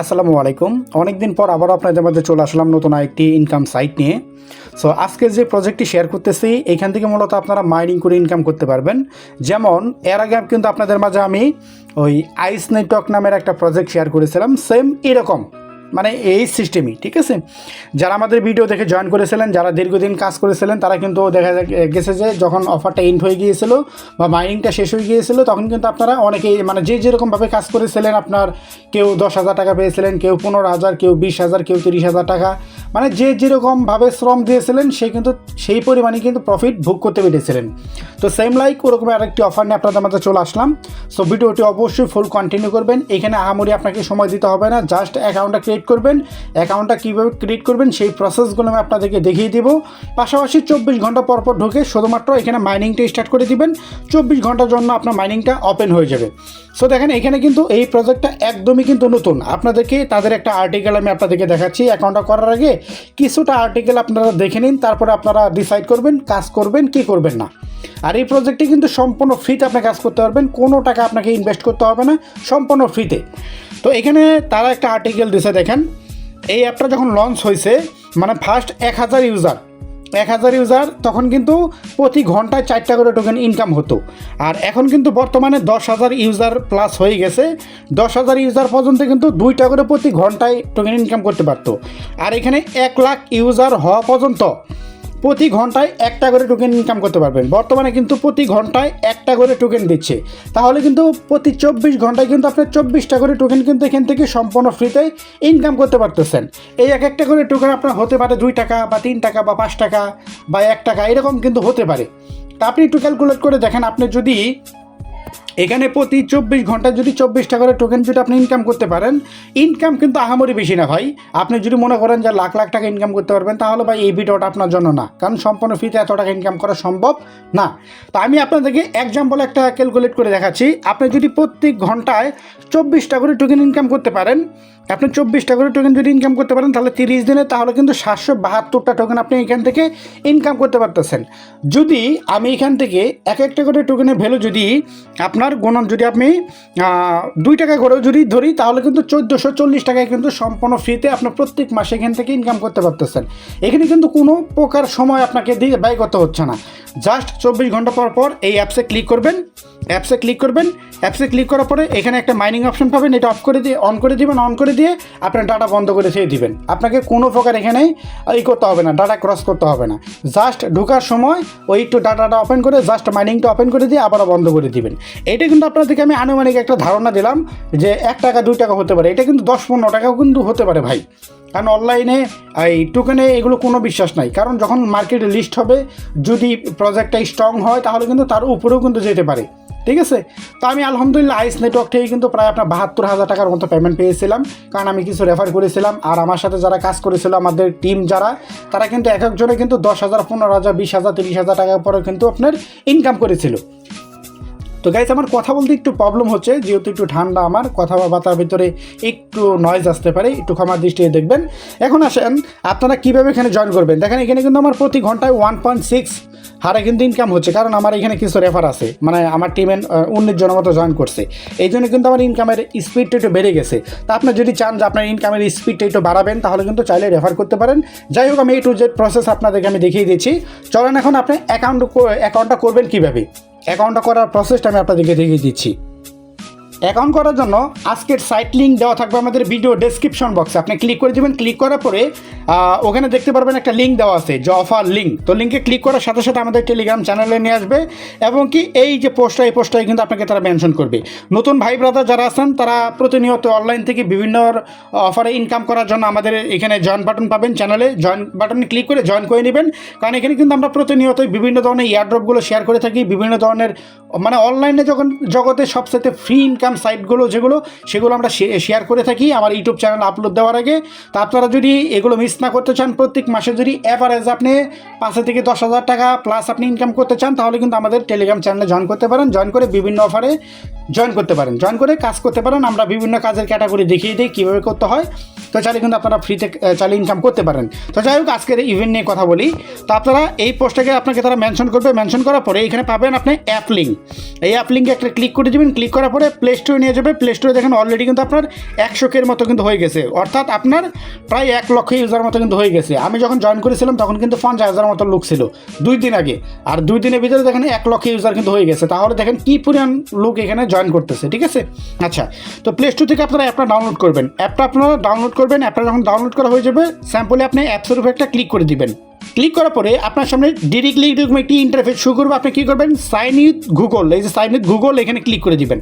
আসসালামু আলাইকুম। অনেকদিন পর আবার আপনাদের মধ্যে চলে আসলাম নতুন একটি ইনকাম সাইট নিয়ে। সো আজকে যে প্রজেক্টটি শেয়ার করতেছি, এখান থেকে মূলত আপনারা মাইনিং করে ইনকাম করতে পারবেন। যেমন, এর আগে কিন্তু আপনাদের মাঝে আমি ওই আইস নেটওয়ার্ক নামের একটা প্রজেক্ট শেয়ার করেছিলাম সেম এরকম। মানে এই সিস্টেমই ঠিক আছে? যারা আমাদের ভিডিও দেখে জয়েন করেছিলেন, যারা দীর্ঘদিন কাজ করেছিলেন, তারা কিন্তু দেখা গেছে যে যখন অফারটা এন্ড হয়ে গিয়েছিল বা মাইনিংটা শেষ হয়ে গিয়েছিল, তখন কিন্তু আপনারা অনেকেই মানে যে যেরকমভাবে কাজ করেছিলেন, আপনার কেউ দশ হাজার টাকা পেয়েছিলেন, কেউ পনেরো হাজার, কেউ বিশ হাজার, কেউ তিরিশ হাজার টাকা মানে যে যেরকমভাবে শ্রম দিয়েছিলেন, সে কিন্তু সেই পরিমাণে কিন্তু প্রফিট ভোগ করতে পেরেছিলেন। তো সেম লাইক ওরকম আরেকটি অফার নিয়ে আপনাদের মাঝে চলে আসলাম। সো ভিডিওটি অবশ্যই ফুল কন্টিনিউ করবেন। এখানে আহামরি আপনাকে সময় দিতে হবে না জাস্ট অ্যাকাউন্টটা ক্রিয়েট করবেন অ্যাকাউন্টটা কীভাবে ক্রিয়েট করবেন সেই প্রসেসগুলো আমি আপনাদেরকে দেখিয়ে দিব। পাশাপাশি চব্বিশ ঘণ্টা পর পর ঢুকে শুধুমাত্র এখানে মাইনিংটা স্টার্ট করে দিবেন, চব্বিশ ঘণ্টার জন্য আপনার মাইনিংটা ওপেন হয়ে যাবে। সো দেখেন, এখানে কিন্তু এই প্রজেক্টটা একদমই কিন্তু নতুন। আপনাদেরকে তাদের একটা আর্টিকেল আমি আপনাদেরকে দেখাচ্ছি অ্যাকাউন্টটা করার আগে। কিছুটা আর্টিকেল আপনারা দেখে নিন, তারপরে আপনারা ডিসাইড করবেন, কাজ করবেন, কি করবেন না। আর এই প্রজেক্টে কিন্তু সম্পূর্ণ ফ্রিতে আপনি কাজ করতে পারবেন, কোনো টাকা আপনাকে ইনভেস্ট করতে হবে না, সম্পূর্ণ ফ্রিতে তো এখানে তারা একটা আর্টিকেল দিছে, দেখেন। এই অ্যাপটা যখন লঞ্চ হয়েছে মানে ফার্স্ট এক হাজার ইউজার এক হাজার ইউজার তখন কিন্তু প্রতি ঘন্টায় চারটা করে টোকেন ইনকাম হতো। আর এখন কিন্তু বর্তমানে দশ হাজার ইউজার প্লাস হয়ে গেছে। দশ হাজার ইউজার পর্যন্ত কিন্তু দুইটা করে প্রতি ঘন্টায় টোকেন ইনকাম করতে পারতো। আর এখানে এক লাখ ইউজার হওয়া পর্যন্ত প্রতি ঘন্টায় একটা করে টোকেন ইনকাম করতে পারবেন। বর্তমানে কিন্তু প্রতি ঘন্টায় একটা করে টোকেন দিচ্ছে। তাহলে কিন্তু প্রতি চব্বিশ ঘন্টায় কিন্তু আপনার চব্বিশটা করে টোকেন কিন্তু এখান থেকে সম্পূর্ণ ফ্রিতে ইনকাম করতে পারতেছেন। এই এক একটা করে টোকেন আপনার হতে পারে দুই টাকা বা তিন টাকা বা পাঁচ টাকা বা এক টাকা, এরকম কিন্তু হতে পারে। তা আপনি একটু ক্যালকুলেট করে দেখেন, আপনি যদি এখানে প্রতি চব্বিশ ঘন্টায় যদি চব্বিশটা করে টোকেন যদি আপনি ইনকাম করতে পারেন ইনকাম কিন্তু আহামরি বেশি না ভাই। আপনি যদি মনে করেন যে লাখ লাখ টাকা ইনকাম করতে পারবেন, তাহলে ভাই এই ভিডিওটা আপনার জন্য না। কারণ সম্পূর্ণ ফ্রিতে এত টাকা ইনকাম করা সম্ভব না। তো আমি আপনাদেরকে এক্সাম্পল একটা ক্যালকুলেট করে দেখাচ্ছি। আপনি যদি প্রত্যেক ঘন্টায় চব্বিশটা করে টোকেন ইনকাম করতে পারেন, আপনি চব্বিশটা করে টোকেন যদি ইনকাম করতে পারেন, তাহলে তিরিশ দিনে তাহলে কিন্তু সাতশো বাহাত্তরটা টোকেন আপনি এখান থেকে ইনকাম করতে পারতেছেন। যদি আমি এখান থেকে এক একটা করে টোকেনের ভ্যালু যদি আপনার গণন যদি আপনি দুই টাকা করেও যদি ধরি, তাহলে কিন্তু চোদ্দোশো চল্লিশ টাকায় কিন্তু সম্পূর্ণ ফ্রিতে আপনি প্রত্যেক মাসে এখান থেকে ইনকাম করতে পারতেছেন। এখানে কিন্তু কোনো প্রকার সময় আপনাকে দিয়ে ব্যয় করতে হচ্ছে না। জাস্ট চব্বিশ ঘণ্টা পর পর এই অ্যাপসে ক্লিক করবেন অ্যাপসে ক্লিক করবেন অ্যাপসে ক্লিক করার পরে এখানে একটা মাইনিং অপশন পাবেন, এটা অফ করে দিয়ে অন করে দিবেন অন করে দিয়ে আপনার ডাটা বন্ধ করে দিয়ে দিবেন। আপনাকে কোনো প্রকার এখানে ই করতে হবে না ডাটা ক্রস করতে হবে না। জাস্ট ঢোকার সময় ওই একটু ডাটাটা ওপেন করে জাস্ট মাইনিংটা ওপেন করে দিয়ে আবারও বন্ধ করে দিবেন। এটা কিন্তু আপনাদেরকে আমি আনুমানিক একটা ধারণা দিলাম যে এক টাকা, দুই টাকা হতে পারে। এটা কিন্তু দশ, পনেরো টাকাও কিন্তু হতে পারে ভাই। কারণ অনলাইনে, এই টোকেনে এগুলো কোনো বিশ্বাস নাই। কারণ যখন মার্কেটে লিস্ট হবে, যদি প্রজেক্টটা স্ট্রং হয়, তাহলে কিন্তু তার উপরেও কিন্তু যেতে পারে। ঠিক আছে? তো আমি আলহামদুলিল্লাহ আইস নেটওয়ার্ক থেকে কিন্তু প্রায় আপনার বাহাত্তর হাজার টাকার মতো পেমেন্ট পেয়েছিলাম। কারণ আমি কিছু রেফার করেছিলাম। আর আমার সাথে যারা কাজ করেছিল, আমাদের টিম যারা, তারা কিন্তু এক একজনে কিন্তু দশ হাজার, পনেরো হাজার, বিশ হাজার, তিরিশ হাজার টাকার পরে কিন্তু আপনার ইনকাম করেছিল। তো গাইজ আমার কথা বলতে একটু প্রবলেম হচ্ছে, যেহেতু একটু ঠান্ডা আমার, কথা বার্তার ভিতরে একটু নয়েজ আসতে পারে, একটু ক্ষমার দৃষ্টিতে দেখবেন। এখন আসেন, আপনারা কীভাবে এখানে জয়েন করবেন? দেখেন, এখানে কিন্তু আমার প্রতি ঘন্টায় ওয়ান পয়েন্ট সিক্স হারে কিন্তু ইনকাম হচ্ছে, কারণ আমার এখানে কিছু রেফার আছে মানে আমার উনিশ জনের মতো জয়েন করছে। এই জন্য কিন্তু আমার ইনকামের স্পিডটা একটু বেড়ে গেছে। তা আপনি যদি চান যে আপনার ইনকামের স্পিডটা একটু বাড়াবেন, তাহলে কিন্তু চাইলে রেফার করতে পারেন। যাই হোক, আমি এই টু জেড প্রসেস আপনাদেরকে আমি দেখিয়ে দিচ্ছি। চলেন এখন আপনি অ্যাকাউন্ট অ্যাকাউন্টটা করবেন কীভাবে? অ্যাকাউন্টটা করার প্রসেসটা আমি আপনাদেরকে দেখিয়ে দিচ্ছি। অ্যাকাউন্ট করার জন্য আজকের সাইট লিঙ্ক দেওয়া থাকবে আমাদের ভিডিও ডেসক্রিপশন বক্সে আপনি ক্লিক করে দেবেন ক্লিক করার পরে ওখানে দেখতে পারবেন একটা লিঙ্ক দেওয়া আছে, যে অফার লিঙ্ক তো লিঙ্কে ক্লিক করার সাথে সাথে আমাদের টেলিগ্রাম চ্যানেলে নিয়ে আসবে এবং কি এই যে পোস্টটা এই পোস্টটাই কিন্তু আপনাকে তারা মেনশন করবে। নতুন ভাই ব্রাদার যারা আছেন, তারা প্রতিনিয়ত অনলাইন থেকে বিভিন্ন অফারে ইনকাম করার জন্য আমাদের এখানে জয়েন বাটন পাবেন চ্যানেলে জয়েন বাটনে ক্লিক করে জয়েন করে নেবেন। কারণ এখানে কিন্তু আমরা প্রতিনিয়ত বিভিন্ন ধরনের ইয়ারড্রপগুলো শেয়ার করে থাকি, বিভিন্ন ধরনের মানে অনলাইনে যখন জগতে সবচেয়ে ফ্রি ইনকাম সাইটগুলো যেগুলো, সেগুলো আমরা শেয়ার করে থাকি, আমার ইউটিউব চ্যানেল আপলোড দেওয়ার আগে। তা আপনারা যদি এগুলো মিস না করতে চান, প্রত্যেক মাসে যদি অ্যাভারেজ আপনি পাঁচ থেকে দশ হাজার টাকা প্লাস আপনি ইনকাম করতে চান, তাহলে কিন্তু আমাদের টেলিগ্রাম চ্যানেলে জয়েন করতে পারেন। জয়েন করে বিভিন্ন অফারে জয়েন করতে পারেন। জয়েন করে কাজ করতে পারেন। আমরা বিভিন্ন কাজের ক্যাটাগরি দেখিয়ে দিই, কীভাবে করতে হয়। তো চাইলে কিন্তু আপনারা ফ্রিতে চাইলে ইনকাম করতে পারেন। তো যাই হোক, আজকের ইভেন্ট নিয়ে কথা বলি। তো আপনারা এই পোস্টটাকে আপনাকে তারা মেনশন করবে। মেনশন করার পরে এখানে পাবেন আপনি অ্যাপ লিঙ্ক এই অ্যাপ লিঙ্কে একটা ক্লিক করে দেবেন। ক্লিক করার পরে প্লে স্টোরে নিয়ে যাবে। প্লে স্টোরে দেখেন অলরেডি কিন্তু আপনার একশো কের মতো কিন্তু হয়ে গেছে। অর্থাৎ আপনার প্রায় এক লক্ষ ইউজার মতো কিন্তু হয়ে গেছে। আমি যখন জয়েন করেছিলাম, তখন কিন্তু পঞ্চাশ হাজার মতো লোক ছিল দুই দিন আগে। আর দুই দিনের ভিতরে দেখেন এক লক্ষ ইউজার কিন্তু হয়ে গেছে। তাহলে দেখেন কী পরিমাণ লোক এখানে জয়েন করতেছে, ঠিক আছে? আচ্ছা তো প্লে স্টোর থেকে আপনারা অ্যাপটা ডাউনলোড করবেন। অ্যাপটা আপনারা ডাউনলোড করবেন, অ্যাপটা যখন ডাউনলোড করা হয়ে যাবে স্যাম্পলে আপনি অ্যাপসের উপর একটা ক্লিক করে দিবেন। ক্লিক করার পরে আপনার সামনে ডিরেক্টলি এরকম একটি ইন্টারফেস শুরু করবে, আপনি কী করবেন? সাইন উইথ গুগল এই যে সাইন উইথ গুগল এখানে ক্লিক করে দিবেন।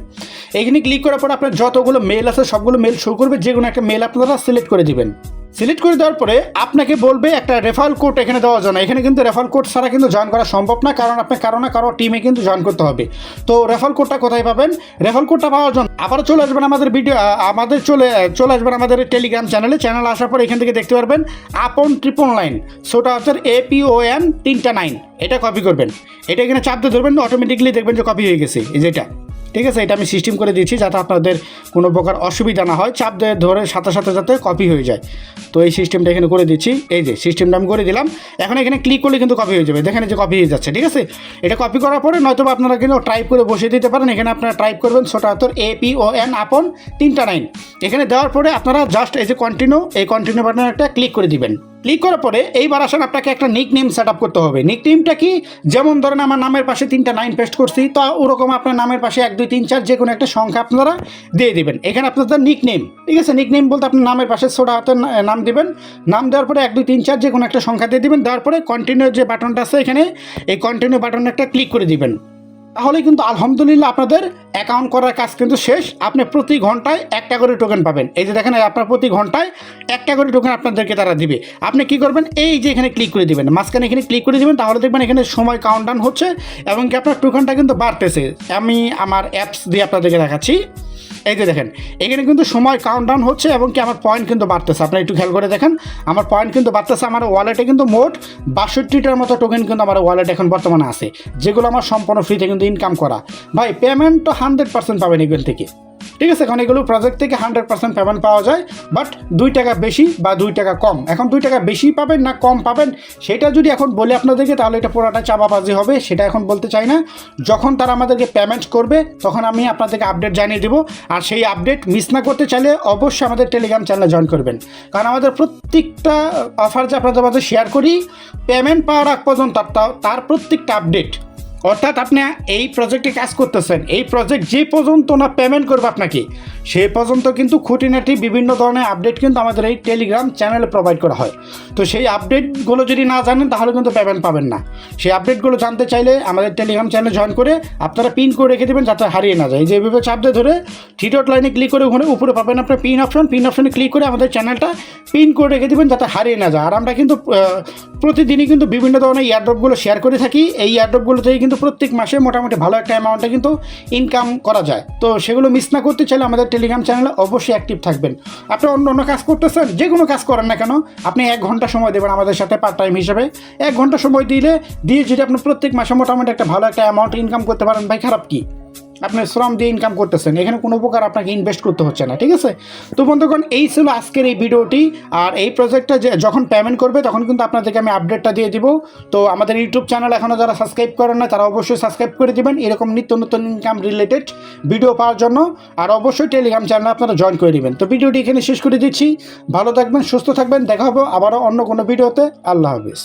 এখানে ক্লিক করার পরে আপনার যতগুলো মেল আছে, সবগুলো মেল শুরু করবে যে কোনো একটা মেল আপনারা সিলেক্ট করে দিবেন। সিলেক্ট করে দেওয়ার পরে আপনাকে বলবে একটা রেফারেল কোড এখানে দেওয়ার জন্য এখানে কিন্তু রেফারেল কোড ছাড়া কিন্তু জয়েন করা সম্ভব না, কারণ আপনি কারও না কারও টিমে কিন্তু জয়েন করতে হবে। তো রেফারেল কোডটা কোথায় পাবেন? রেফারেল কোডটা পাওয়ার জন্য আবারও চলে আসবেন আমাদের ভিডিও আমাদের চলে চলে আসবেন আমাদের টেলিগ্রাম চ্যানেলে চ্যানেল আসার পর এখান থেকে দেখতে পারবেন আপন ট্রিপল নাইন সোটা হচ্ছে এপিওএন তিনটা নাইন এটা কপি করবেন। এটা এখানে চাপ দিয়ে ধরবেন অটোমেটিকলি দেখবেন যে কপি হয়ে গেছে, এই যেটা ঠিক আছে, এটা আমি সিস্টেম করে দিয়েছি যাতে আপনাদের কোনো প্রকার অসুবিধা না হয়, চাপ দিয়ে ধরে সাথে সাথে যাতে কপি হয়ে যায়। তো এই সিস্টেমটা এখানে করে দিচ্ছি, এই যে সিস্টেমটা আমি করে দিলাম। এখন এখানে ক্লিক করলে কিন্তু কপি হয়ে যাবে, দেখেন যে কপি হয়ে যাচ্ছে, ঠিক আছে? এটা কপি করার পরে নয়তো আপনারা কিন্তু টাইপ করে বসিয়ে দিতে পারেন, এখানে আপনারা টাইপ করবেন ছোটা হাতর এ পি ও এন আপন তিনটা নাইন এখানে দেওয়ার পরে আপনারা জাস্ট এই যে কন্টিনিউ এই কন্টিনিউ বাটনে একটা ক্লিক করে দিবেন। ক্লিক করার পরে এইবার আসেন আপনাকে একটা নিক নেম সেট আপ করতে হবে। নিক নেমটা কি? যেমন ধরেন আমার নামের পাশে তিনটা নাইন পেস্ট করছি, তো ওরকম আপনার নামের পাশে এক, দুই, তিন, চার যে কোনো একটা সংখ্যা আপনারা দিয়ে দিবেন। এখানে আপনাদের নিক নেম ঠিক আছে? নিক নেম বলতে আপনার নামের পাশে ছোটা হাতের না- নাম দিবেন। নাম দেওয়ার পরে এক, দুই, তিন, চার যে কোনো একটা সংখ্যা দিয়ে দিবেন। দেওয়ার পরে কন্টিনিউ যে বাটনটা আছে এখানে, এই কন্টিনিউ বাটনে একটা ক্লিক করে দিবেন। তাহলে কিন্তু আলহামদুলিল্লাহ আপনাদের অ্যাকাউন্ট করার কাজ কিন্তু শেষ। আপনি প্রতি ঘন্টায় একটা করে টোকেন পাবেন। এই যে দেখেন, আপনার প্রতি ঘন্টায় একটা করে টোকেন আপনাদেরকে তারা দিবে। আপনি কি করবেন? এই যে এখানে ক্লিক করে দিবেন। মাঝখানে এখানে ক্লিক করে দিবেন, তাহলে দেখবেন এখানে সময় কাউন্টডাউন হচ্ছে এবং কি আপনার টোকেনটা কিন্তু বাড়তেছে। আমি আমার অ্যাপস দিয়ে আপনাদেরকে দেখাচ্ছি। এই যে দেখেন, এখানে কিন্তু সময় কাউন্টডাউন হচ্ছে এবং কি আমার পয়েন্ট কিন্তু বাড়তেছে। আপনি একটু খেয়াল করে দেখেন, আমার পয়েন্ট কিন্তু বাড়তেছে, আমার ওয়ালেটে কিন্তু মোট বাষট্টিটার মতো টোকেন কিন্তু আমার ওয়ালেট এখন বর্তমানে আছে, যেগুলো আমার সম্পূর্ণ ফ্রিতে কিন্তু ইনকাম করা। ভাই পেমেন্ট তো হান্ড্রেড পার্সেন্ট পাবেন এগুলো থেকে। ঠিক আছে, কারণ এগুলো প্রজেক্ট থেকে হান্ড্রেড পার্সেন্ট পেমেন্ট পাওয়া যায় বাট দুই টাকা বেশি বা দুই টাকা কম। এখন দুই টাকা বেশি পাবেন না কম পাবেন, সেটা যদি এখন বলে আপনাদেরকে, তাহলে এটা পুরোটা চাপাবাজি হবে, সেটা এখন বলতে চাই না। যখন তারা আমাদেরকে পেমেন্ট করবে, তখন আমি আপনাদেরকে আপডেট জানিয়ে দেবো, আর সেই আপডেট মিস না করতে চাইলে অবশ্যই আমাদের টেলিগ্রাম চ্যানেলে জয়েন করবেন। কারণ আমাদের প্রত্যেকটা অফার যে আপনাদের মাঝে শেয়ার করি পেমেন্ট পাওয়ার আগ পর্যন্ত, তার- তার প্রত্যেকটা আপডেট অর্থাৎ আপনি এই প্রজেক্টে কাজ করতেছেন, এই প্রজেক্ট যে পর্যন্ত না পেমেন্ট করবে আপনাকে, সে পর্যন্ত কিন্তু খুঁটিনাটি বিভিন্ন ধরনের আপডেট কিন্তু আমাদের এই টেলিগ্রাম চ্যানেলে প্রোভাইড করা হয়। তো সেই আপডেটগুলো যদি না জানেন, তাহলে কিন্তু পেমেন্ট পাবেন না। সেই আপডেটগুলো জানতে চাইলে আমাদের টেলিগ্রাম চ্যানেলে জয়েন করে আপনারা পিন করে রেখে দেবেন যাতে হারিয়ে না যায়। যেভাবে চাপ দিয়ে ধরে থ্রি ডট লাইনে ক্লিক করে ওখানে উপরে পাবেন আপনার পিন অপশন পিন অপশনে ক্লিক করে আমাদের চ্যানেলটা পিন করে রেখে দেবেন যাতে হারিয়ে না যায়। আর আমরা কিন্তু প্রতিদিনই কিন্তু বিভিন্ন ধরনের ইয়ারড্রপগুলো শেয়ার করে থাকি। এই ইয়ারড্রপগুলো থেকে কিন্তু প্রত্যেক মাসে মোটামুটি ভালো একটা অ্যামাউন্টে কিন্তু ইনকাম করা যায়। তো সেগুলো মিস না করতে চাইলে আমাদের টেলিগ্রাম চ্যানেলে অবশ্যই অ্যাক্টিভ থাকবেন। আপনি অন্য অন্য কাজ করতেছেন, যে কোনো কাজ করেন না কেন, আপনি এক ঘণ্টা সময় দেবেন আমাদের সাথে পার্ট টাইম হিসেবে। এক ঘণ্টা সময় দিলে দিয়ে যদি আপনি প্রত্যেক মাসে মোটামুটি একটা ভালো একটা অ্যামাউন্ট ইনকাম করতে পারেন, ভাই খারাপ কি? আপনি শ্রম দিয়ে ইনকাম করতেছেন, এখানে কোনো প্রকার আপনাকে ইনভেস্ট করতে হচ্ছে না, ঠিক আছে? তো বন্ধুগণ, এই ছিল আজকের এই ভিডিওটি, আর এই প্রজেক্টটা যখন পেমেন্ট করবে, তখন কিন্তু আপনাদেরকে আমি আপডেটটা দিয়ে দিব। তো আমাদের ইউটিউব চ্যানেল এখনও যারা সাবস্ক্রাইব করেন না তারা অবশ্যই সাবস্ক্রাইব করে দিবেন, এরকম নিত্য নতুন ইনকাম রিলেটেড ভিডিও পাওয়ার জন্য, আর অবশ্যই টেলিগ্রাম চ্যানেল আপনারা জয়েন করে দিবেন। তো ভিডিওটি এখানে শেষ করে দিচ্ছি, ভালো থাকবেন, সুস্থ থাকবেন, দেখা হবে আবারও অন্য কোনো ভিডিওতে আল্লাহ হাফিজ।